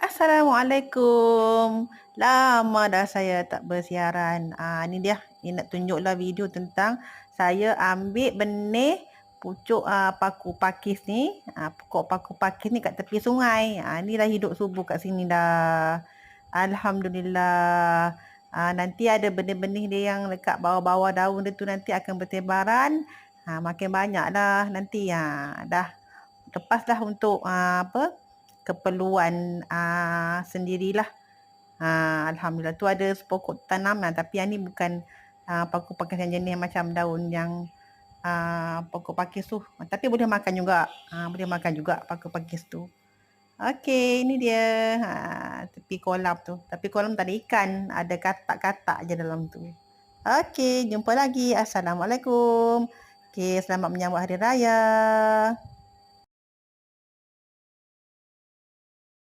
Assalamualaikum. Lama dah saya tak bersiaran. Ah ni dia. Ni nak tunjuklah video tentang saya ambil benih pucuk ah, paku pakis ni. Ah, pokok paku pakis ni kat tepi sungai. Ah ni dah hidup subur kat sini dah. Alhamdulillah. Ah, nanti ada benih-benih dia yang dekat bawah-bawah daun dia tu nanti akan bertebaran. Ah, makin banyak dah nanti. Ah, dah lepas dah untuk ah, apa keperluan ah, sendirilah. Ah, Alhamdulillah tu ada pokok tanaman tapi yang ni bukan ah, paku pakis yang jenis macam daun yang ah, pokok pakis tu. Tapi boleh makan juga. Ah, boleh makan juga paku pakis tu. Okey, ini dia ha, tepi kolam tu. Tapi kolam tak ada ikan, ada katak-katak je dalam tu. Okey, jumpa lagi. Assalamualaikum. Okey, selamat menyambut Hari Raya.